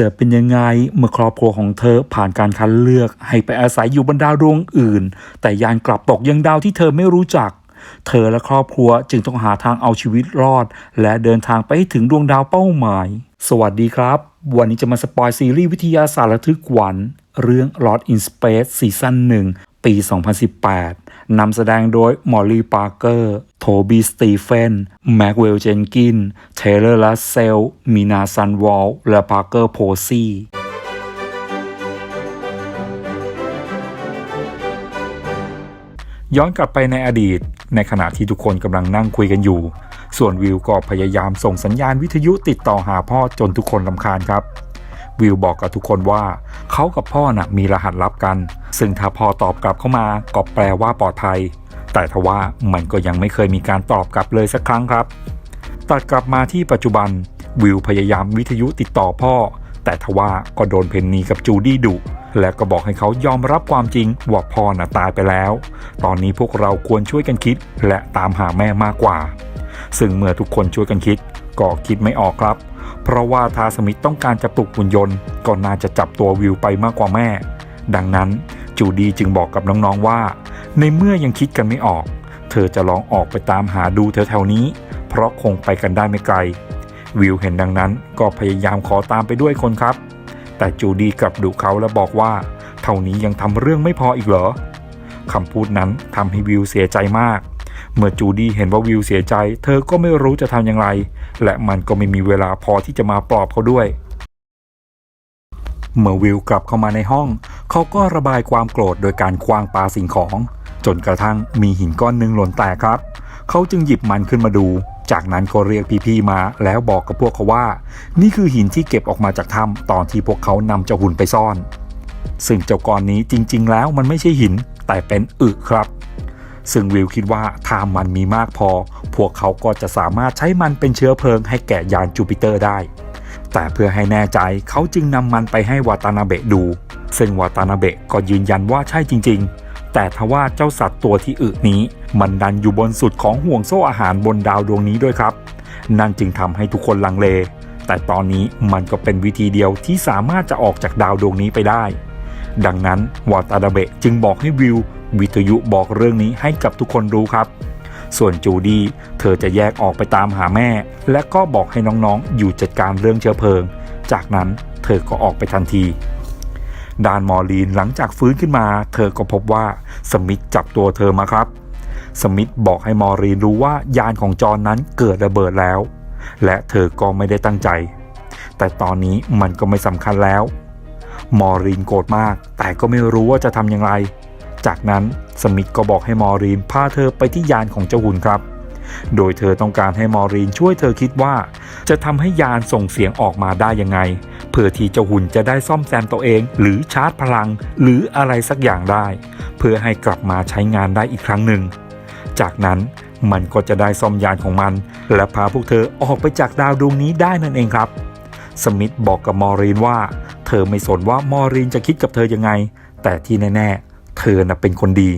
จะเป็นยังไงเมื่อครอบครัวของเธอผ่านการคัดเลือก ให้ไปอาศัยอยู่บนดาวดวงอื่น แต่ยานกลับตกยังดาวที่เธอไม่รู้จัก เธอและครอบครัวจึงต้องหาทางเอาชีวิตรอด และเดินทางไปถึงดวงดาวเป้าหมาย สวัสดีครับ วันนี้จะมาสปอยซีรีส์วิทยาศาสตร์ระทึกขวัญเรื่อง Lost in Space ซีซั่นหนึ่งปี 2018 นำแสดงโดยมอลลี่ปาร์เกอร์ โทบีสตีเฟน แม็กเวลเจนกิน เทเลอร์ลัสเซล มีนาซันวอล และปาร์เกอร์โพซีย้อนกลับไปในอดีต ในขณะที่ทุกคนกำลังนั่งคุยกันอยู่ ส่วนวิวก็พยายามส่งสัญญาณวิทยุติดต่อหาพ่อจนทุกคนลำคาญครับ วิวบอกกับทุกคนว่า เขากับพ่อน่ะมีรหัสลับกัน ซึ่งถ้าพ่อตอบกลับเข้ามาก็แปลว่าปลอดภัย แต่ทว่ามันก็ยังไม่เคยมีการตอบกลับเลยสักครั้งครับ ตัดกลับมาที่ปัจจุบันวิวพยายามวิทยุติดต่อพ่อ แต่ทว่าก็โดนเพนนีกับจูดี้ดุและก็บอกให้เขายอมรับความจริงว่าพ่อน่ะตายไปแล้ว ตอนนี้พวกเราควรช่วยกันคิด และตามหาแม่มากกว่า ซึ่งเมื่อทุกคนช่วยกันคิด ก็คิดไม่ออกครับ เพราะว่าทาสมิธต้องการจะปลุกหุ่นยนต์ก็น่าจะจับตัววิวไปมากกว่าแม่ ดังนั้นจูดีจึงบอกกับน้องๆว่า ในเมื่อยังคิดกันไม่ออก เธอจะลองออกไปตามหาดูแถวๆนี้ เพราะคงไปกันได้ไม่ไกล วิวเห็นดังนั้นก็พยายามขอตามไปด้วยคนครับ แต่จูดีกลับดุเขาและบอกว่า เท่านี้ยังทำเรื่องไม่พออีกเหรอคำพูดนั้นทำให้วิวเสียใจมาก เมื่อจูดี้เห็นว่าวิวเสียใจ เธอก็ไม่รู้จะทำอย่างไร และมันก็ไม่มีเวลาพอที่จะมาปลอบเขาด้วย เมื่อวิวกลับเข้ามาในห้อง เขาก็ระบายความโกรธโดยการคว้างปาสิ่งของ จนกระทั่งมีหินก้อนหนึ่งหล่นแตกครับ เขาจึงหยิบมันขึ้นมาดู จากนั้นก็เรียกพี่ๆมาแล้วบอกกับพวกเขาว่า นี่คือหินที่เก็บออกมาจากถ้ำตอนที่พวกเขานำเจ้าหุ่นไปซ่อน ซึ่งเจ้าก้อนนี้จริง ๆ แล้วมันไม่ใช่หินแต่เป็นอึครับ ซึ่งวิวคิดว่าถ้ามันมีมากพอ พวกเขาก็จะสามารถใช้มันเป็นเชื้อเพลิงให้แก่ยานจูปิเตอร์ได้ แต่เพื่อให้แน่ใจเขาจึงนำมันไปให้วาตานาเบะดู ซึ่งวาตานาเบะก็ยืนยันว่าใช่จริง ๆ แต่ทว่าเจ้าสัตว์ตัวที่อึนี้ มันดันอยู่บนสุดของห่วงโซ่อาหารบนดาวดวงนี้ด้วยครับ นั่นจึงทำให้ทุกคนลังเล แต่ตอนนี้มันก็เป็นวิธีเดียวที่สามารถจะออกจากดาวดวงนี้ไปได้ ดังนั้นวาตานาเบะจึงบอกให้วิว วิทยุบอกเรื่องนี้ให้กับทุกคนรู้ครับ ส่วนจูดี้เธอจะแยกออกไปตามหาแม่ และก็บอกให้น้องๆ อยู่จัดการเรื่องเชื้อเพลิง จากนั้นเธอก็ออกไปทันทีดานมอร์ลีนหลังจากฟื้นขึ้นมา เธอก็พบว่าสมิธจับตัวเธอมาครับ สมิธบอกให้มอรีนรู้ว่ายานของจอนนั้นเกิดระเบิดแล้ว และเธอก็ไม่ได้ตั้งใจ แต่ตอนนี้มันก็ไม่สำคัญแล้ว มอรีนโกรธมาก แต่ก็ไม่รู้ว่าจะทำอย่างไร จากนั้นสมิธก็บอกให้มอรีนพาเธอไปที่ยานของเจ้าหุ่นครับ โดยเธอต้องการให้มอรีนช่วยเธอคิดว่า จะทำให้ยานส่งเสียงออกมาได้ยังไง เพื่อที่เจ้าหุ่นจะได้ซ่อมแซมตัวเอง หรือชาร์จพลัง หรืออะไรสักอย่างได้ เพื่อให้กลับมาใช้งานได้อีกครั้งหนึ่ง จากนั้นมันก็จะได้ซ่อมยานของมัน และพาพวกเธอออกไปจากดาวดวงนี้ได้นั่นเองครับ สมิธบอกกับมอรีนว่า เธอไม่สนว่ามอรีนจะคิดกับเธอยังไง แต่ที่แน่ ๆ เธอน่ะเป็นคนดี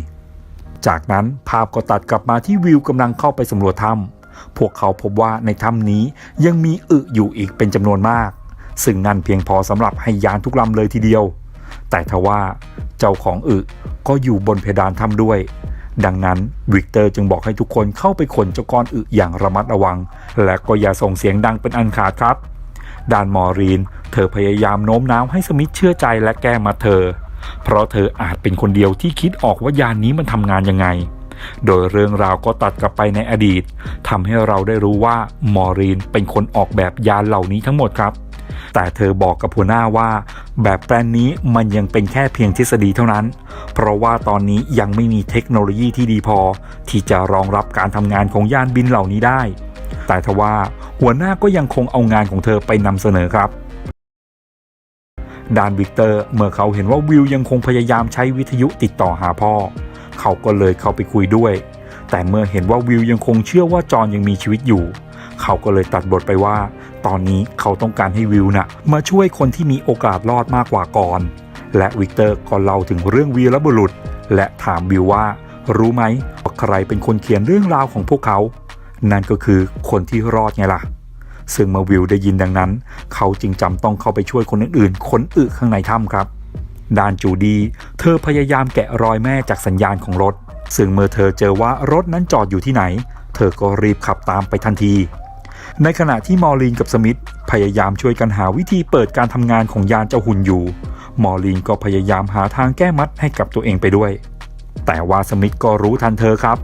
จากนั้นภาพก็ตัดกลับมาที่วิวกำลังเข้าไปสำรวจถ้ำพวกเขาพบว่าในถ้ำนี้ยังมีอึอยู่อีกเป็นจำนวนมาก ซึ่งนั่นเพียงพอสำหรับให้ยานทุกลำเลยทีเดียว แต่ทว่าเจ้าของอึก็อยู่บนเพดานถ้ำด้วยดังนั้นวิกเตอร์จึงบอกให้ทุกคนเข้าไปขนเจ้าก้อนอึอย่างระมัดระวัง และก็อย่าส่งเสียงดังเป็นอันขาดครับ ด้านมอรีน เธอพยายามโน้มน้าวให้สมิธเชื่อใจและแก้มาเธอ เพราะเธออาจเป็นคนเดียวที่คิดออกว่ายานนี้มันทำงานยังไง โดยเรื่องราวก็ตัดกลับไปในอดีตทำให้เราได้รู้ว่ามอรีนเป็นคนออกแบบยานเหล่านี้ทั้งหมดครับ แต่เธอบอกกับหัวหน้าว่า แบบแปลนนี้มันยังเป็นแค่เพียงทฤษฎีเท่านั้น เพราะว่าตอนนี้ยังไม่มีเทคโนโลยีที่ดีพอ ที่จะรองรับการทำงานของยานบินเหล่านี้ได้ แต่ทว่าหัวหน้าก็ยังคงเอางานของเธอไปนำเสนอครับดานวิกเตอร์เมื่อเขาเห็นว่าวิวยังคงพยายามใช้วิทยุติดต่อหาพ่อ เขาก็เลยเข้าไปคุยด้วย แต่เมื่อเห็นว่าวิวยังคงเชื่อว่าจอห์นยังมีชีวิตอยู่ เขาก็เลยตัดบทไปว่า ตอนนี้เขาต้องการให้วิวน่ะมาช่วยคนที่มีโอกาสรอดมากกว่าก่อน และวิกเตอร์ก็เล่าถึงเรื่องวีรบุรุษ และถามวิวว่า รู้ไหมว่าใครเป็นคนเขียนเรื่องราวของพวกเขา นั่นก็คือคนที่รอดไงล่ะ ซึ่งเมื่อวิวได้ยินดังนั้น เขาจึงจำต้องเข้าไปช่วยคนอื่นๆค้นอึข้างในถ้ำครับ ด้านจูดีเธอพยายามแกะรอยแม่จากสัญญาณของรถ ซึ่งเมื่อเธอเจอว่ารถนั้นจอดอยู่ที่ไหน เธอก็รีบขับตามไปทันที ในขณะที่มอลีนกับสมิธพยายามช่วยกันหาวิธีเปิดการทำงานของยานเจ้าหุ่นอยู่มอลีนก็พยายามหาทางแก้มัดให้กับตัวเองไปด้วย แต่ว่าสมิธก็รู้ทันเธอครับ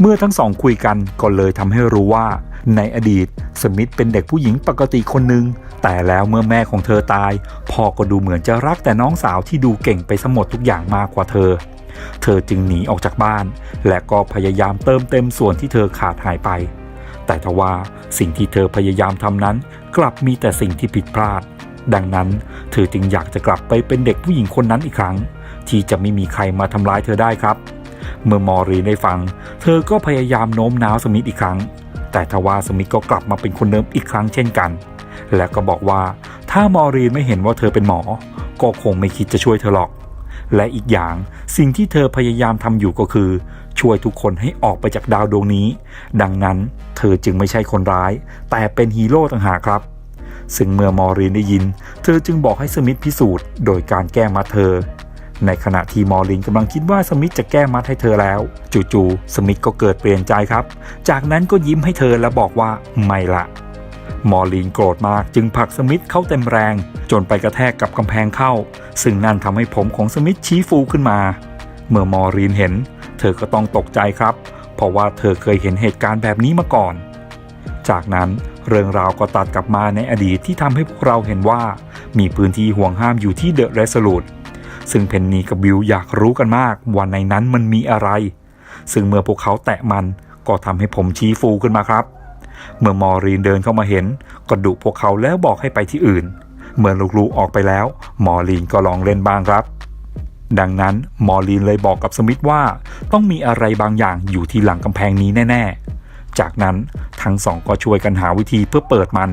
เมื่อทั้งสองคุยกันก็เลยทำให้รู้ว่า ในอดีตสมิธเป็นเด็กผู้หญิงปกติคนหนึ่งแต่แล้วเมื่อแม่ของเธอตายพ่อก็ดูเหมือนจะรักแต่น้องสาวที่ดูเก่งไปสมดทุกอย่างมากกว่าเธอ เธอจึงหนีออกจากบ้าน และก็พยายามเติมเต็มส่วนที่เธอขาดหายไป แต่ทว่าสิ่งที่เธอพยายามทำนั้น กลับมีแต่สิ่งที่ผิดพลาด ดังนั้น เธอจึงอยากจะกลับไปเป็นเด็กผู้หญิงคนนั้นอีกครั้ง ที่จะไม่มีใครมาทำร้ายเธอได้ครับ เมื่อมอรีได้ฟัง เธอก็พยายามโน้มน้าวสมิธอีกครั้ง แต่ทว่าสมิธก็กลับมาเป็นคนเดิมอีกครั้งเช่นกัน และก็บอกว่าถ้ามอรีไม่เห็นว่าเธอเป็นหมอ ก็คงไม่คิดจะช่วยเธอหรอก และอีกอย่างสิ่งที่เธอพยายามทำอยู่ก็คือ ช่วยทุกคนให้ออกไปจากดาวดวงนี้ ดังนั้นเธอจึงไม่ใช่คนร้าย แต่เป็นฮีโร่ต่างหากครับซึ่งเมื่อมอรีนได้ยิน เธอจึงบอกให้สมิธพิสูจน์ โดยการแก้มัดเธอ ในขณะที่มอรินกำลังคิดว่าสมิธจะแก้มัดให้เธอแล้ว จู่ๆสมิธก็เกิดเปลี่ยนใจครับ จากนั้นก็ยิ้มให้เธอและบอกว่าไม่ละมอรินโกรธมากจึงผลักสมิธเข้าเต็มแรง จนไปกระแทกกับกำแพงเข้า ซึ่งนั่นทำให้ผมของสมิธชี้ฟูขึ้นมา เมื่อมอรินเห็น เธอก็ต้องตกใจครับ เพราะว่าเธอเคยเห็นเหตุการณ์แบบนี้มาก่อน จากนั้นเรื่องราวก็ตัดกลับมาในอดีตที่ทำให้พวกเราเห็นว่า มีพื้นที่ห่วงห้ามอยู่ที่เดอะเรส o ลู e ซึ่งเพนนีกับบิวอยากรู้กันมากว่าในนั้นมันมีอะไร ซึ่งเมื่อพวกเขาแตะมันก็ทำให้ผมชี้ฟูขึ้นมาครับ เมื่อมอรีนเดินเข้ามาเห็นก็ดุพวกเขาแล้วบอกให้ไปที่อื่น เมื่อลูกๆออกไปแล้ว มอรีนก็ลองเล่นบ้างครับ ดังนั้นมอรีนเลยบอกกับสมิธว่า ต้องมีอะไรบางอย่างอยู่ที่หลังกำแพงนี้แน่ ๆ จากนั้นทั้งสองก็ช่วยกันหาวิธีเพื่อเปิดมัน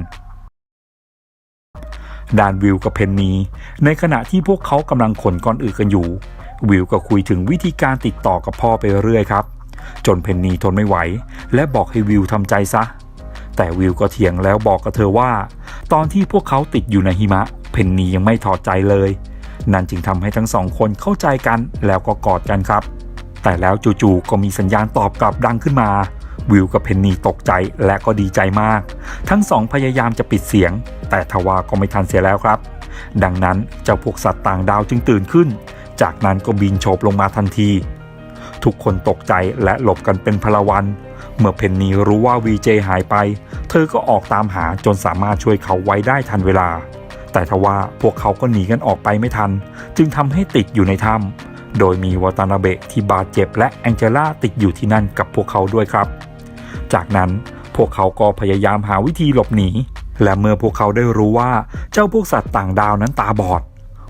ด้านวิวกับเพนนี ในขณะที่พวกเขากำลังขนก้อนอึกันอยู่ วิวก็คุยถึงวิธีการติดต่อกับพ่อไปเรื่อยครับ จนเพนนีทนไม่ไหว และบอกให้วิวทำใจซะ แต่วิวก็เถียงแล้วบอกกับเธอว่า ตอนที่พวกเขาติดอยู่ในหิมะ เพนนียังไม่ถอดใจเลย นั่นจึงทำให้ทั้งสองคนเข้าใจกันแล้วก็กอดกันครับ แต่แล้วจู่ๆก็มีสัญญาณตอบกลับดังขึ้นมา วิวกับเพนนีตกใจและก็ดีใจมาก ทั้งสองพยายามจะปิดเสียง แต่ทว่าก็ไม่ทันเสียแล้วครับ ดังนั้นเจ้าพวกสัตว์ต่างดาวจึงตื่นขึ้น จากนั้นก็บินโฉบลงมาทันที ทุกคนตกใจและหลบกันเป็นพลวัน เมื่อเพนนีรู้ว่าวีเจหายไป เธอก็ออกตามหาจนสามารถช่วยเขาไว้ได้ทันเวลา แต่ทว่าพวกเขาก็หนีกันออกไปไม่ทัน จึงทำให้ติดอยู่ในถ้ำโดยมีวาตานาเบะที่บาดเจ็บและแองเจล่าติดอยู่ที่นั่นกับพวกเขาด้วยครับ จากนั้นพวกเขาก็พยายามหาวิธีหลบหนี และเมื่อพวกเขาได้รู้ว่าเจ้าพวกสัตว์ต่างดาวนั้นตาบอด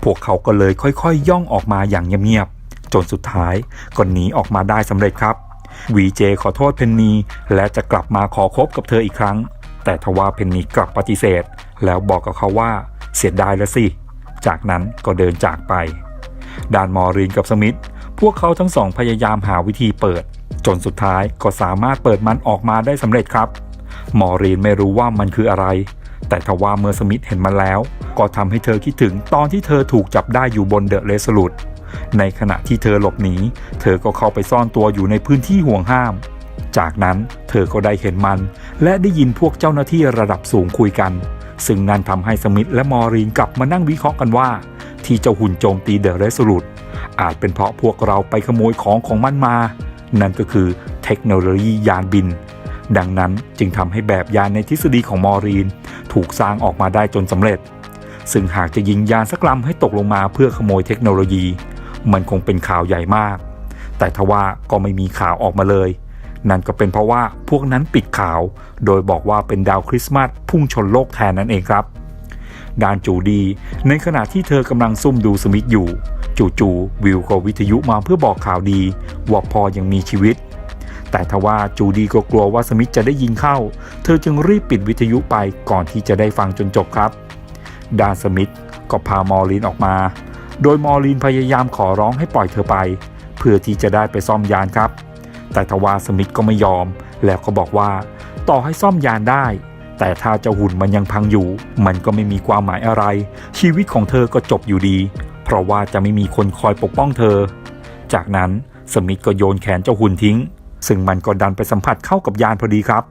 พวกเขาก็เลยค่อยๆ ย่องออกมาอย่างเงียบๆ จนสุดท้ายก็หนีออกมาได้สำเร็จครับวีเจขอโทษเพนนีและจะกลับมาขอคบกับเธออีกครั้ง แต่ทว่าเพนนีกลับปฏิเสธ แล้วบอกกับเขาว่าเสียดายแล้วสิ จากนั้นก็เดินจากไปด้านมอรีนกับสมิธพวกเขาทั้งสองพยายามหาวิธีเปิด จนสุดท้ายก็สามารถเปิดมันออกมาได้สำเร็จครับ มอรีนไม่รู้ว่ามันคืออะไร แต่ทว่าเมื่อสมิธเห็นมันแล้ว ก็ทำให้เธอคิดถึงตอนที่เธอถูกจับได้อยู่บนเดอะเรสลูดในขณะที่เธอหลบหนีเธอก็เข้าไปซ่อนตัวอยู่ในพื้นที่ห่วงห้าม จากนั้นเธอก็ได้เห็นมัน และได้ยินพวกเจ้าหน้าที่ระดับสูงคุยกัน ซึ่งนั่นทำให้สมิธและมอรีนกลับมานั่งวิเคราะห์กันว่า ที่เจ้าหุ่นโจมตีเดอะเรสลูดอาจเป็นเพราะพวกเราไปขโมยของของมันมา นั่นก็คือเทคโนโลยียานบิน ดังนั้นจึงทำให้แบบยานในทฤษฎีของมอรีน ถูกสร้างออกมาได้จนสำเร็จ ซึ่งหากจะยิงยานสักลำให้ตกลงมาเพื่อขโมยเทคโนโลยี มันคงเป็นข่าวใหญ่มาก แต่ทว่าก็ไม่มีข่าวออกมาเลย นั่นก็เป็นเพราะว่าพวกนั้นปิดข่าว โดยบอกว่าเป็นดาวคริสต์มาสพุ่งชนโลกแทนนั่นเองครับ ดานจูดี ในขณะที่เธอกำลังซุ่มดูสมิธอยู่ จู่ๆวิวก็วิทยุมาเพื่อบอกข่าวดี ว่าพอยังมีชีวิต แต่ทว่าจูดีก็กลัวว่าสมิธจะได้ยินเข้า เธอจึงรีบปิดวิทยุไปก่อนที่จะได้ฟังจนจบครับ ดานสมิธก็พามอร์ลีนออกมา โดยมอร์ลีนพยายามขอร้องให้ปล่อยเธอไป เพื่อที่จะได้ไปซ่อมยานครับ แต่ทว่าสมิธก็ไม่ยอม แล้วก็บอกว่า ต่อให้ซ่อมยานได้ แต่ถ้าเจ้าหุ่นมันยังพังอยู่ มันก็ไม่มีความหมายอะไร ชีวิตของเธอก็จบอยู่ดี เพราะว่าจะไม่มีคนคอยปกป้องเธอ จากนั้นสมิธก็โยนแขนเจ้าหุ่นทิ้ง ซึ่งมันก็ดันไปสัมผัสเข้ากับยานพอดีครับ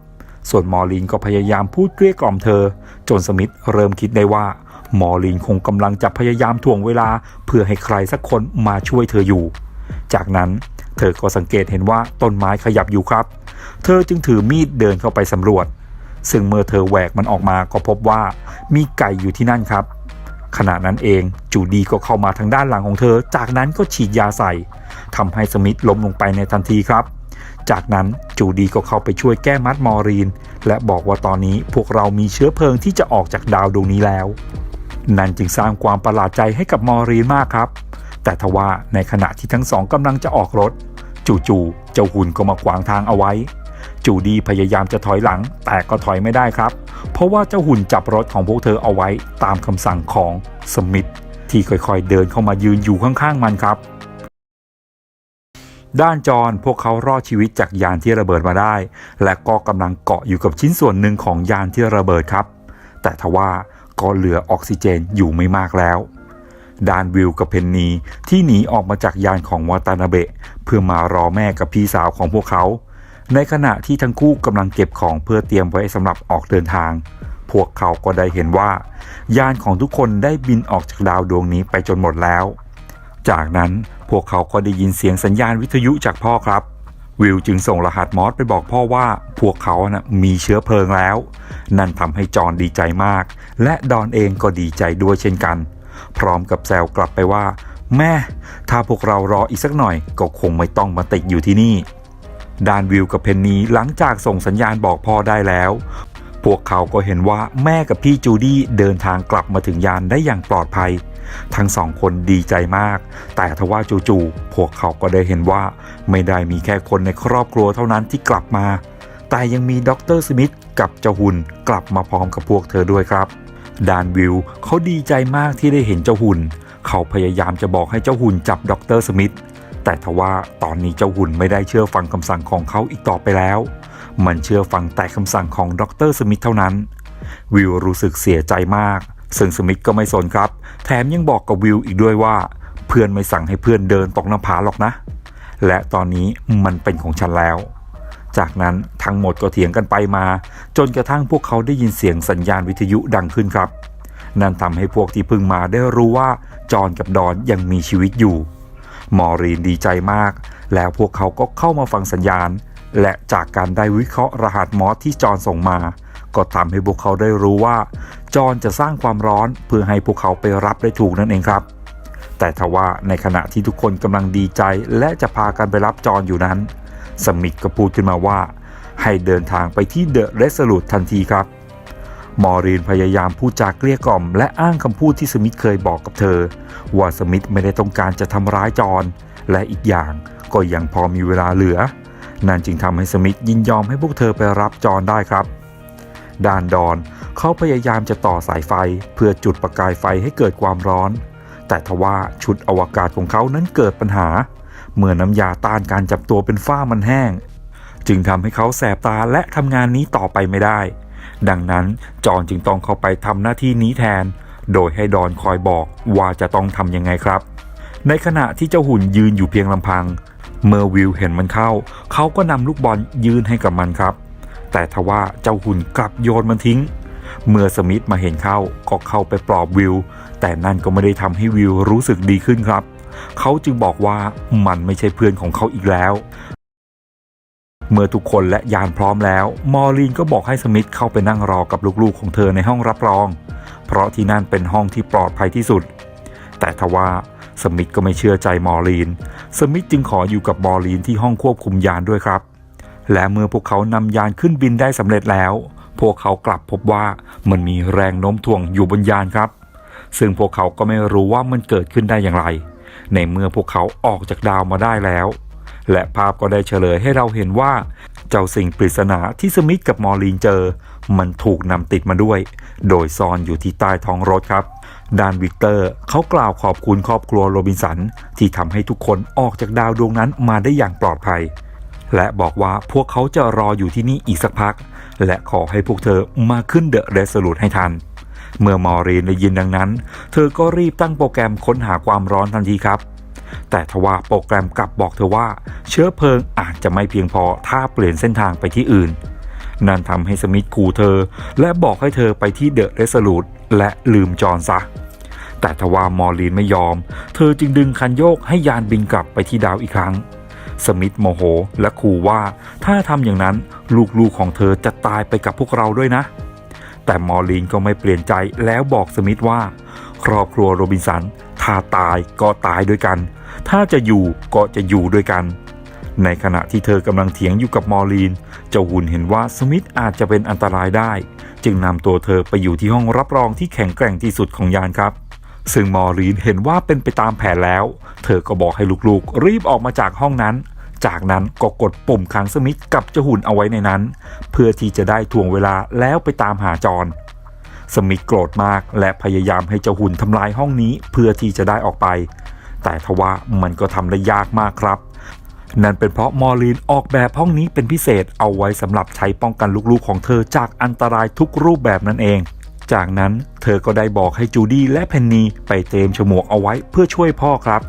ส่วนมอร์ลีนก็พยายามพูดเกลี้ยกล่อมเธอ จนสมิธเริ่มคิดได้ว่า มอร์ลีนคงกำลังจะพยายามถ่วงเวลา เพื่อให้ใครสักคนมาช่วยเธออยู่ จากนั้นเธอก็สังเกตเห็นว่าต้นไม้ขยับอยู่ครับ เธอจึงถือมีดเดินเข้าไปสำรวจ ซึ่งเมื่อเธอแหวกมันออกมาก็พบว่ามีไก่อยู่ที่นั่นครับ ขณะนั้นเองจูดีก็เข้ามาทางด้านหลังของเธอ จากนั้นก็ฉีดยาใส่ทำให้สมิธล้มลงไปในทันทีครับ จากนั้นจูดีก็เข้าไปช่วยแก้มัดมอรีน และบอกว่าตอนนี้พวกเรามีเชื้อเพลิงที่จะออกจากดาวดวงนี้แล้ว นั่นจึงสร้างความประหลาดใจให้กับมอรีนมากครับ แต่ทว่าในขณะที่ทั้งสองกำลังจะออกรถ จู่ๆเจ้าหุ่นก็มาขวางทางเอาไว้ จูดีพยายามจะถอยหลัง แต่ก็ถอยไม่ได้ครับ เพราะว่าเจ้าหุ่นจับรถของพวกเธอเอาไว้ตามคำสั่งของสมิธที่ค่อยๆเดินเข้ามายืนอยู่ข้างๆมันครับ ด้านจอห์นพวกเขารอดชีวิตจากยานที่ระเบิดมาได้ และก็กำลังเกาะอยู่กับชิ้นส่วนหนึ่งของยานที่ระเบิดครับ แต่ทว่าก็เหลือออกซิเจนอยู่ไม่มากแล้วด้านวิลกับเพนนีที่หนีออกมาจากยานของวาตานาเบะ เพื่อมารอแม่กับพี่สาวของพวกเขา ในขณะที่ทั้งคู่กำลังเก็บของเพื่อเตรียมไว้สำหรับออกเดินทาง พวกเขาก็ได้เห็นว่า ยานของทุกคนได้บินออกจากดาวดวงนี้ไปจนหมดแล้ว จากนั้นพวกเขาก็ได้ยินเสียงสัญญาณวิทยุจากพ่อครับ วิลจึงส่งรหัสมอสไปบอกพ่อว่า พวกเขานะมีเชื้อเพลิงแล้ว นั่นทำให้จอห์นดีใจมาก และดอนเองก็ดีใจด้วยเช่นกัน พร้อมกับแซวกลับไปว่า แม่ ถ้าพวกเรารออีกสักหน่อยก็คงไม่ต้องมาติดอยู่ที่นี่ ดานวิลกับเพนนีหลังจากส่งสัญญาณบอกพ่อได้แล้ว พวกเขาก็เห็นว่าแม่กับพี่จูดี้เดินทางกลับมาถึงยานได้อย่างปลอดภัย ทั้งสองคนดีใจมาก แต่ทว่าจู่ๆพวกเขาก็ได้เห็นว่า ไม่ได้มีแค่คนในครอบครัวเท่านั้นที่กลับมา แต่ยังมีด็อกเตอร์สมิธกับเจ้าหุ่นกลับมาพร้อมกับพวกเธอด้วยครับดานวิลเขาดีใจมากที่ได้เห็นเจ้าหุ่น เขาพยายามจะบอกให้เจ้าหุ่นจับด็อกเตอร์สมิธ แต่ทว่าตอนนี้เจ้าหุ่นไม่ได้เชื่อฟังคำสั่งของเขาอีกต่อไปแล้ว มันเชื่อฟังแต่คำสั่งของด็อกเตอร์สมิธเท่านั้น วิลรู้สึกเสียใจมาก ซึ่งสมิธก็ไม่สนครับ แถมยังบอกกับวิลอีกด้วยว่า เพื่อนไม่สั่งให้เพื่อนเดินตกหน้าผาหรอกนะ และตอนนี้มันเป็นของฉันแล้ว จากนั้นทั้งหมดก็เถียงกันไปมา จนกระทั่งพวกเขาได้ยินเสียงสัญญาณวิทยุดังขึ้นครับ นั่นทำให้พวกที่พิ่งมาได้รู้ว่าจอนกับดอนยังมีชีวิตอยู่ มอรีนดีใจมาก แล้วพวกเขาก็เข้ามาฟังสัญญาณ และจากการได้วิเคราะห์รหัสมอสที่จอนส่งมา ก็ทำให้พวกเขาได้รู้ว่า จอนจะสร้างความร้อนเพื่อให้พวกเขาไปรับได้ถูกนั่นเองครับ แต่ทว่าในขณะที่ทุกคนกำลังดีใจ และจะพากันไปรับจอนอยู่นั้น สมิธก็พูดขึ้นมาว่า ให้เดินทางไปที่เดอะเรสลูดทันทีครับ มอรีนพยายามพูดจากเกลี้ยกล่อม และอ้างคำพูดที่สมิธเคยบอกกับเธอ ว่าสมิธไม่ได้ต้องการจะทำร้ายจอนและอีกอย่างก็ยังพอมีเวลาเหลือ นั่นจึงทำให้สมิธยินยอมให้พวกเธอไปรับจอนได้ครับด้านดอนเขาพยายามจะต่อสายไฟเพื่อจุดประกายไฟให้เกิดความร้อน แต่ทว่าชุดอวกาศของเขานั้นเกิดปัญหา เมื่อน้ำยาต้านการจับตัวเป็นฝ้ามันแห้ง จึงทำให้เขาแสบตาและทำงานนี้ต่อไปไม่ได้ ดังนั้นจอห์นจึงต้องเข้าไปทำหน้าที่นี้แทน โดยให้ดอนคอยบอกว่าจะต้องทำยังไงครับ ในขณะที่เจ้าหุ่นยืนอยู่เพียงลำพัง เมื่อวิลเห็นมันเข้า เขาก็นำลูกบอลยืนให้กับมันครับ แต่ทว่าเจ้าหุ่นกลับโยนมันทิ้ง เมื่อสมิธมาเห็นเข้าก็เข้าไปปลอบวิลแต่นั่นก็ไม่ได้ทำให้วิลรู้สึกดีขึ้นครับ เขาจึงบอกว่ามันไม่ใช่เพื่อนของเขาอีกแล้ว เมื่อทุกคนและยานพร้อมแล้ว มอร์ลีนก็บอกให้สมิธเข้าไปนั่งรอกับลูกๆของเธอในห้องรับรอง เพราะที่นั่นเป็นห้องที่ปลอดภัยที่สุด แต่ทว่าสมิธก็ไม่เชื่อใจมอร์ลีน สมิธจึงขออยู่กับมอร์ลีนที่ห้องควบคุมยานด้วยครับ และเมื่อพวกเขานำยานขึ้นบินได้สำเร็จแล้ว พวกเขากลับพบว่ามันมีแรงโน้มถ่วงอยู่บนยานครับ ซึ่งพวกเขาก็ไม่รู้ว่ามันเกิดขึ้นได้อย่างไร ในเมื่อพวกเขาออกจากดาวมาได้แล้ว และภาพก็ได้เฉลยให้เราเห็นว่า เจ้าสิ่งปริศนาที่สมิธกับมอร์ลีนเจอ มันถูกนำติดมาด้วย โดยซ่อนอยู่ที่ใต้ท้องรถครับดานวิกเตอร์เขากล่าวขอบคุณครอบครัวโรบินสัน ที่ทำให้ทุกคนออกจากดาวดวงนั้นมาได้อย่างปลอดภัย และบอกว่าพวกเขาจะรออยู่ที่นี่อีกสักพัก และขอให้พวกเธอมาขึ้นเดอะเรสลูให้ทัน เมื่อมอรีนได้ยินดังนั้น เธอก็รีบตั้งโปรแกรมค้นหาความร้อนทันทีครับ แต่ทว่าโปรแกรมกลับบอกเธอว่า เชื้อเพลิงอาจจะไม่เพียงพอถ้าเปลี่ยนเส้นทางไปที่อื่น นั่นทำให้สมิธขู่เธอ และบอกให้เธอไปที่เดอะเรส o ลูและลืมจอนซะ แต่ทว่ามอรีนไม่ยอม เธอจึงดึงคันโยกให้ยานบินกลับไปที่ดาวอีกครั้ง สมิธโมโหและขู่ว่าถ้าทำอย่างนั้นลูกๆของเธอจะตายไปกับพวกเราด้วยนะแต่มอรีนก็ไม่เปลี่ยนใจแล้วบอกสมิธว่า ครอบครัวโรบินสัน ถ้าตายก็ตายด้วยกัน ถ้าจะอยู่ก็จะอยู่ด้วยกัน ในขณะที่เธอกำลังเถียงอยู่กับมอรีน เจ้าหุ่นเห็นว่าสมิธอาจจะเป็นอันตรายได้ จึงนำตัวเธอไปอยู่ที่ห้องรับรองที่แข็งแกร่งที่สุดของยานครับ ซึ่งมอรีนเห็นว่าเป็นไปตามแผนแล้ว เธอก็บอกให้ลูกๆ รีบออกมาจากห้องนั้นจากนั้นก็กดปุ่มขังสมิธกับเจ้าหุ่นเอาไว้ในนั้น เพื่อที่จะได้ทวงเวลาแล้วไปตามหาจอนสมิธโกรธมากและพยายามให้เจ้าหุ่นทำลายห้องนี้เพื่อที่จะได้ออกไป แต่ทว่ามันก็ทำได้ยากมากครับ นั่นเป็นเพราะมอรีนออกแบบห้องนี้เป็นพิเศษเอาไว้สำหรับใช้ป้องกันลูกๆของเธอจากอันตรายทุกรูปแบบนั่นเอง จากนั้นเธอก็ได้บอกให้จูดี้และเพนนีไปเตรียมฉมวกเอาไว้เพื่อช่วยพ่อครับ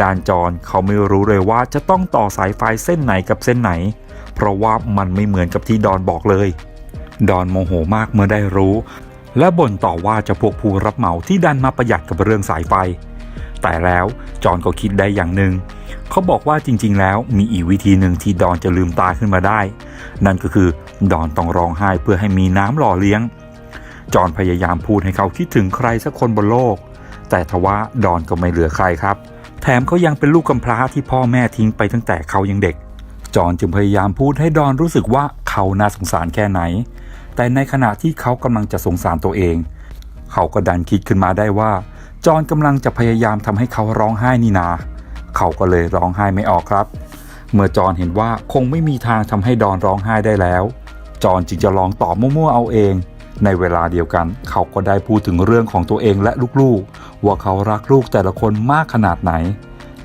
ดานจอนเขาไม่รู้เลยว่าจะต้องต่อสายไฟเส้นไหนกับเส้นไหน เพราะว่ามันไม่เหมือนกับที่ดอนบอกเลย ดอนโมโหมากเมื่อได้รู้ และบ่นต่อว่าจะพวกผู้รับเหมาที่ดันมาประหยัดกับเรื่องสายไฟ แต่แล้วจอนก็คิดได้อย่างหนึ่งเขาบอกว่าจริงๆ แล้วมีอีกวิธีหนึ่งที่ดอนจะลืมตาขึ้นมาได้ นั่นก็คือดอนต้องร้องไห้เพื่อให้มีน้ำหล่อเลี้ยง จอนพยายามพูดให้เขาคิดถึงใครสักคนบนโลก แต่ทว่าดอนก็ไม่เหลือใครครับ แถมเขายังเป็นลูกกำพร้าที่พ่อแม่ทิ้งไปตั้งแต่เขายังเด็ก จอนจึงพยายามพูดให้ดอนรู้สึกว่าเขาน่าสงสารแค่ไหน แต่ในขณะที่เขากำลังจะสงสารตัวเอง เขาก็ดันคิดขึ้นมาได้ว่า จอนกำลังจะพยายามทำให้เขาร้องไห้นี่นา เขาก็เลยร้องไห้ไม่ออกครับ เมื่อจอนเห็นว่าคงไม่มีทางทำให้ดอนร้องไห้ได้แล้ว จอนจึงจะลองตอบมั่วๆเอาเอง ในเวลาเดียวกัน เขาก็ได้พูดถึงเรื่องของตัวเองและลูกๆ ว่าเขารักลูกแต่ละคนมากขนาดไหน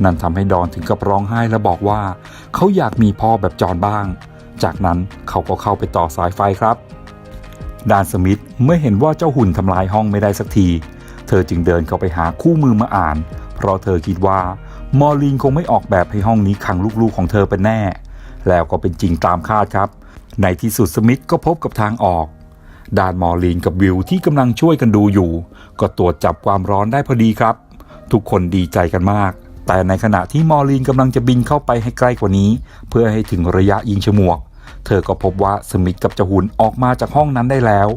นั่นทำให้ดอนถึงกับร้องไห้และบอกว่า เขาอยากมีพ่อแบบจอนบ้าง จากนั้นเขาก็เข้าไปต่อสายไฟครับดานสมิธเมื่อเห็นว่าเจ้าหุ่นทำลายห้องไม่ได้สักที เธอจึงเดินเข้าไปหาคู่มือมาอ่าน เพราะเธอคิดว่ามอร์ลีนคงไม่ออกแบบให้ห้องนี้ขังลูกๆของเธอเป็นแน่ แล้วก็เป็นจริงตามคาดครับ ในที่สุดสมิธก็พบกับทางออกด้านมอร์ลีนกับวิวที่กำลังช่วยกันดูอยู่ ก็ตรวจจับความร้อนได้พอดีครับ ทุกคนดีใจกันมาก แต่ในขณะที่มอร์ลีนกำลังจะบินเข้าไปให้ใกล้กว่านี้ เพื่อให้ถึงระยะยิงฉมวก เธอก็พบว่าสมิธกับเจหุนออกมาจากห้องนั้นได้แล้ว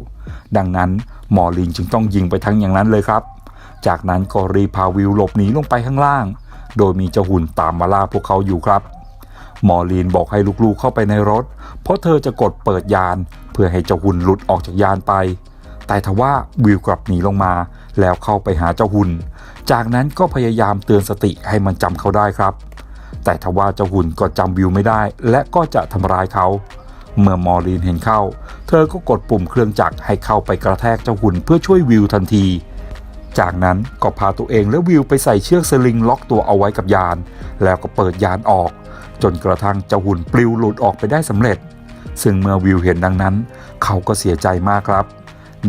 ดังนั้นมอร์ลีนจึงต้องยิงไปทั้งอย่างนั้นเลยครับ จากนั้นก็รีพาวิวหลบหนีลงไปข้างล่าง โดยมีเจ้าหุ่นตามมาล่าพวกเขาอยู่ครับมอร์ลีนบอกให้ลูกๆเข้าไปในรถ เพราะเธอจะกดเปิดยาน เพื่อให้เจ้าหุ่นหลุดออกจากยานไป แต่ทว่าวิวกลับหนีลงมา แล้วเข้าไปหาเจ้าหุ่น จากนั้นก็พยายามเตือนสติให้มันจำเขาได้ครับ แต่ทว่าเจ้าหุ่นก็จำวิวไม่ได้ และก็จะทำร้ายเขา เมื่อมอรีนเห็นเข้า เธอก็กดปุ่มเครื่องจักรให้เข้าไปกระแทกเจ้าหุ่นเพื่อช่วยวิวทันที จากนั้นก็พาตัวเองและวิวไปใส่เชือกสลิงล็อกตัวเอาไว้กับยาน แล้วก็เปิดยานออก จนกระทั่งเจ้าหุ่นปลิวหลุดออกไปได้สำเร็จ ซึ่งเมื่อวิวเห็นดังนั้น เขาก็เสียใจมากครับ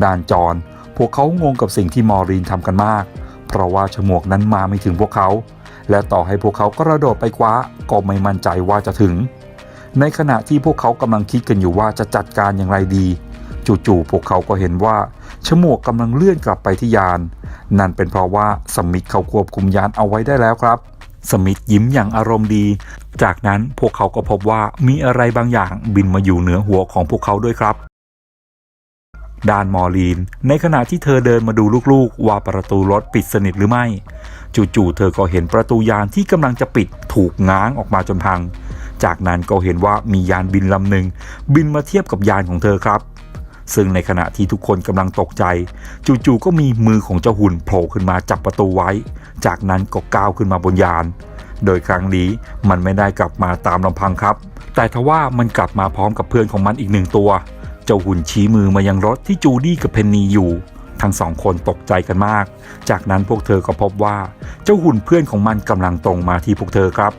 ด้านจอนพวกเขางงกับสิ่งที่มอรีนทำกันมาก เพราะว่าฉมวกนั้นมาไม่ถึงพวกเขา และต่อให้พวกเขาก็ระโดดไปคว้าก็ไม่มั่นใจว่าจะถึง ในขณะที่พวกเขากำลังคิดกันอยู่ว่าจะจัดการอย่างไรดี จู่ๆพวกเขาก็เห็นว่าฉมวกกำลังเลื่อนกลับไปที่ยาน นั่นเป็นเพราะว่าสมิธเขาควบคุมยานเอาไว้ได้แล้วครับ สมิธยิ้มอย่างอารมณ์ดี จากนั้นพวกเขาก็พบว่ามีอะไรบางอย่างบินมาอยู่เหนือหัวของพวกเขาด้วยครับดานมอลีน ในขณะที่เธอเดินมาดูลูกๆ ว่าประตูรถปิดสนิทหรือไม่ จู่ๆเธอก็เห็นประตูยานที่กำลังจะปิดถูกง้างออกมาจนพัง จากนั้นก็เห็นว่ามียานบินลำหนึ่งบินมาเทียบกับยานของเธอครับ ซึ่งในขณะที่ทุกคนกำลังตกใจ จู่ๆก็มีมือของเจ้าหุ่นโผล่ขึ้นมาจับประตูไว้ จากนั้นก็ก้าวขึ้นมาบนยาน โดยครั้งนี้มันไม่ได้กลับมาตามลำพังครับ แต่ทว่ามันกลับมาพร้อมกับเพื่อนของมันอีกหนึ่งตัว เจ้าหุ่นชี้มือมายังรถที่จูดี้กับเพนนีอยู่ทั้งสองคนตกใจกันมาก จากนั้นพวกเธอก็พบว่า เจ้าหุ่นเพื่อนของมันกำลังตรงมาที่พวกเธอครับ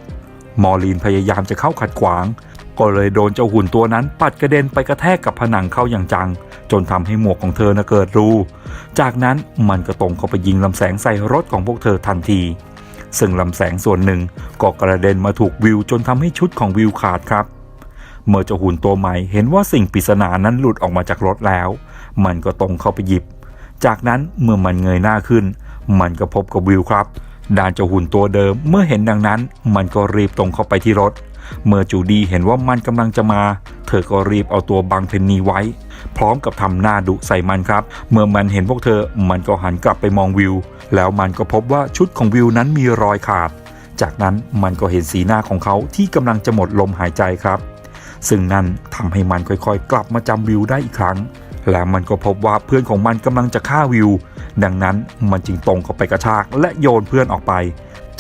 มอร์ลีนพยายามจะเข้าขัดขวาง ก็เลยโดนเจ้าหุ่นตัวนั้นปัดกระเด็นไปกระแทกกับผนังเข้าอย่างจัง จนทำให้หมวกของเธอนะเกิดรู จากนั้นมันก็ตรงเข้าไปยิงลำแสงใส่รถของพวกเธอทันที ซึ่งลำแสงส่วนหนึ่งก็กระเด็นมาถูกวิวจนทำให้ชุดของวิวขาดครับ เมื่อเจ้าหุ่นตัวใหม่เห็นว่าสิ่งปริศนานั้นหลุดออกมาจากรถแล้ว มันก็ตรงเข้าไปหยิบ จากนั้นเมื่อมันเงยหน้าขึ้น มันก็พบกับวิวครับ ดานเจ้าหุ่นตัวเดิมเมื่อเห็นดังนั้น มันก็รีบตรงเข้าไปที่รถ เมื่อจูดีเห็นว่ามันกำลังจะมา เธอก็รีบเอาตัวบังเพนนีไว้ พร้อมกับทำหน้าดุใส่มันครับ เมื่อมันเห็นพวกเธอ มันก็หันกลับไปมองวิว แล้วมันก็พบว่าชุดของวิวนั้นมีรอยขาด จากนั้นมันก็เห็นสีหน้าของเขาที่กำลังจะหมดลมหายใจครับ ซึ่งนั่นทำให้มันค่อยๆ กลับมาจำวิวได้อีกครั้ง และมันก็พบว่าเพื่อนของมันกำลังจะฆ่าวิว ดังนั้นมันจึงตรงเข้าไปกระชากและโยนเพื่อนออกไป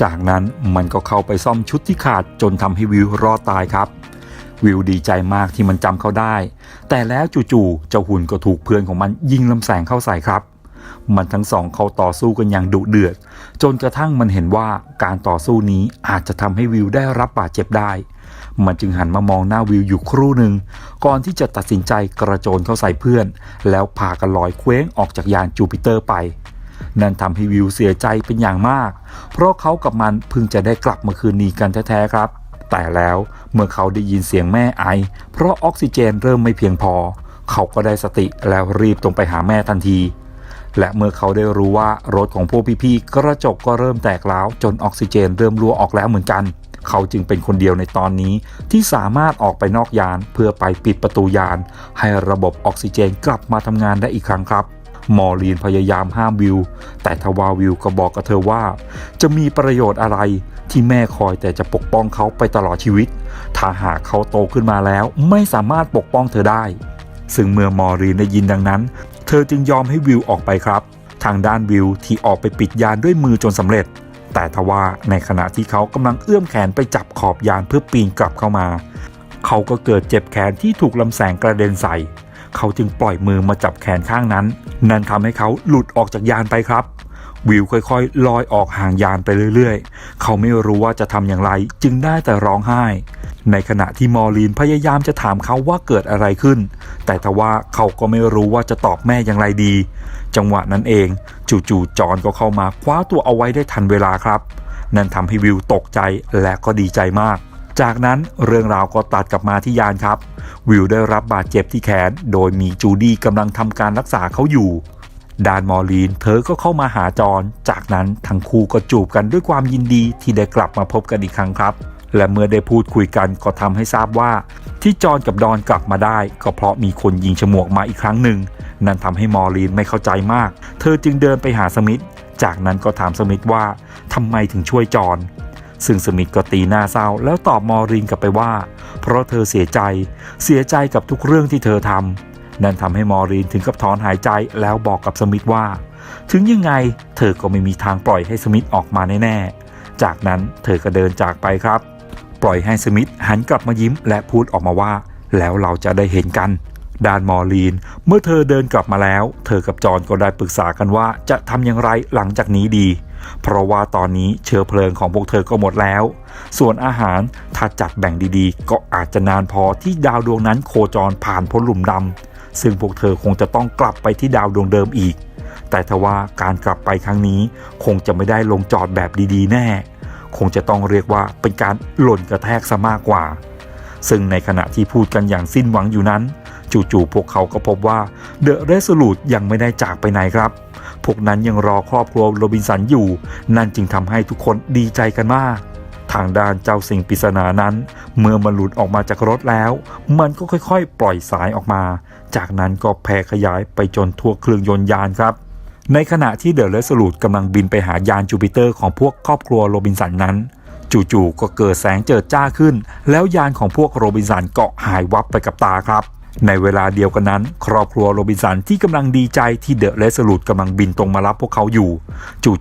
จากนั้นมันก็เข้าไปซ่อมชุดที่ขาดจนทำให้วิวรอดตายครับวิวดีใจมากที่มันจำเขาได้ แต่แล้วจู่ๆ เจ้าหุ่นก็ถูกเพื่อนของมันยิงลำแสงเข้าใส่ครับ มันทั้งสองเขาต่อสู้กันอย่างดุเดือด จนกระทั่งมันเห็นว่าการต่อสู้นี้อาจจะทำให้วิวได้รับบาดเจ็บได้ มันจึงหันมามองหน้าวิวอยู่ครู่หนึ่ง ก่อนที่จะตัดสินใจกระโจนเข้าใส่เพื่อน แล้วพากันลอยเคว้งออกจากยานจูปิเตอร์ไป นั่นทำให้วิวเสียใจเป็นอย่างมาก เพราะเขากับมันเพิ่งจะได้กลับมาคืนดีกันแท้ๆครับ แต่แล้วเมื่อเขาได้ยินเสียงแม่ไอ เพราะออกซิเจนเริ่มไม่เพียงพอ เขาก็ได้สติแล้วรีบตรงไปหาแม่ทันทีและเมื่อเขาได้รู้ว่ารถของพวกพี่ๆกระจกก็เริ่มแตกร้าวจนออกซิเจนเริ่มรั่วออกแล้วเหมือนกัน เขาจึงเป็นคนเดียวในตอนนี้ ที่สามารถออกไปนอกยาน เพื่อไปปิดประตูยาน ให้ระบบออกซิเจนกลับมาทำงานได้อีกครั้งครับมอรีนพยายามห้ามวิว แต่ทว่าวิวก็บอกกับเธอว่า จะมีประโยชน์อะไรที่แม่คอยแต่จะปกป้องเขาไปตลอดชีวิต ถ้าหากเขาโตขึ้นมาแล้วไม่สามารถปกป้องเธอได้ ซึ่งเมื่อมอรีนได้ยินดังนั้น เธอจึงยอมให้วิวออกไปครับ ทางด้านวิวที่ออกไปปิดยานด้วยมือจนสำเร็จ แต่ทว่าในขณะที่เขากำลังเอื้อมแขนไปจับขอบยานเพื่อปีนกลับเข้ามา เขาก็เกิดเจ็บแขนที่ถูกลำแสงกระเด็นใส่ เขาจึงปล่อยมือมาจับแขนข้างนั้น นั่นทำให้เขาหลุดออกจากยานไปครับวิวค่อยๆ ลอยออกห่างยานไปเรื่อยๆ เขาไม่รู้ว่าจะทำอย่างไรจึงได้แต่ร้องไห้ ในขณะที่มอลีนพยายามจะถามเขาว่าเกิดอะไรขึ้น แต่ทว่าเขาก็ไม่รู้ว่าจะตอบแม่อย่างไรดี จังหวะนั้นเอง จู่ๆจอนก็เข้ามาคว้าตัวเอาไว้ได้ทันเวลาครับ นั่นทำให้วิวตกใจและก็ดีใจมาก จากนั้นเรื่องราวก็ตัดกลับมาที่ยานครับ วิวได้รับบาดเจ็บที่แขน โดยมีจูดี้กำลังทำการรักษาเขาอยู่ดานมอลีนเธอก็เข้ามาหาจอน จากนั้นทั้งคู่ก็จูบกันด้วยความยินดีที่ได้กลับมาพบกันอีกครั้งครับ และเมื่อได้พูดคุยกันก็ทำให้ทราบว่า ที่จอนกับดอนกลับมาได้ ก็เพราะมีคนยิงฉมวกมาอีกครั้งหนึ่ง นั่นทำให้มอลีนไม่เข้าใจมาก เธอจึงเดินไปหาสมิธจากนั้นก็ถามสมิธว่าทำไมถึงช่วยจอนซึ่งสมิธก็ตีหน้าเศร้าแล้วตอบมอรินกลับไปว่า เพราะเธอเสียใจ เสียใจกับทุกเรื่องที่เธอทำนั่นทำให้มอรินถึงกับถอนหายใจแล้วบอกกับสมิธว่า ถึงยังไงเธอก็ไม่มีทางปล่อยให้สมิธออกมาแน่ๆจากนั้นเธอก็เดินจากไปครับ ปล่อยให้สมิธหันกลับมายิ้มและพูดออกมาว่า แล้วเราจะได้เห็นกันด้านมอลีน เมื่อเธอเดินกลับมาแล้ว เธอกับจอนก็ได้ปรึกษากันว่าจะทำอย่างไรหลังจากนี้ดี เพราะว่าตอนนี้เชื้อเพลิงของพวกเธอก็หมดแล้ว ส่วนอาหารถ้าจัดแบ่งดีๆ ก็อาจจะนานพอที่ดาวดวงนั้นโคจรผ่านพ้นหลุมดำซึ่งพวกเธอคงจะต้องกลับไปที่ดาวดวงเดิมอีก แต่ทว่าการกลับไปครั้งนี้ คงจะไม่ได้ลงจอดแบบดีๆ แน่ คงจะต้องเรียกว่าเป็นการหล่นกระแทกซะมากกว่า ซึ่งในขณะที่พูดกันอย่างสิ้นหวังอยู่นั้น จู่ๆพวกเขาก็พบว่าเดอะเรส o ู t ยังไม่ได้จากไปไหนครับ พวกนั้นยังรอครอบครัวโรบินสันอยู่ นั่นจึงทำให้ทุกคนดีใจกันมากทางด้านเจ้าสิ่งปริศนานั้น เมื่อมันหลุดออกมาจากรถแล้ว มันก็ค่อยๆ ปล่อยสายออกมา จากนั้นก็แผ่ขยายไปจนทั่วเครื่องยนต์ยานครับ ในขณะที่เดอะเรส o ู t กำลังบินไปหายานจูปิเตอร์ของพวกครอบครัวโรบินสันนั้น จู่ๆก็เกิดแสงเจิดจ้าขึ้น แล้วยานของพวกโรบินสันเก็หายวับไปกับตาครับ ในเวลาเดียวกันนั้น ครอบครัวโรบินสันที่กำลังดีใจที่เดอะเรส o ู t กำลังบินตรงมารับพวกเขาอยู่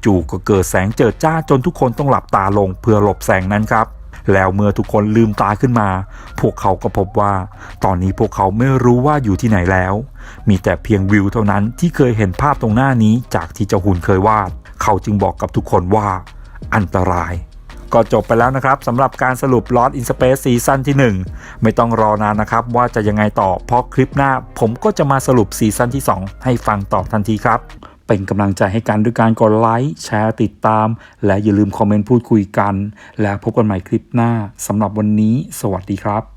จู่ๆก็เกิดแสงเจิดจ้าจนทุกคนต้องหลับตาลงเพื่อหลบแสงนั้นครับ แล้วเมื่อทุกคนลืมตาขึ้นมา พวกเขาก็พบว่า ตอนนี้พวกเขาไม่รู้ว่าอยู่ที่ไหนแล้ว มีแต่เพียงวิวเท่านั้นที่เคยเห็นภาพตรงหน้านี้จากที่เจ้าหุ่นเคยวาด เขาจึงบอกกับทุกคนว่า อันตราย ก็จบไปแล้วนะครับสำหรับการสรุป Lost in Space ซีซั่นที่ 1 ไม่ต้องรอนานนะครับ ว่าจะยังไงต่อเพราะคลิปหน้า ผมก็จะมาสรุปซีซั่นที่ 2 ให้ฟังต่อทันทีครับ เป็นกำลังใจให้กันด้วยการกดไลค์แชร์ติดตาม และอย่าลืมคอมเมนต์พูดคุยกัน แล้วพบกันใหม่คลิปหน้าสำหรับวันนี้ สวัสดีครับ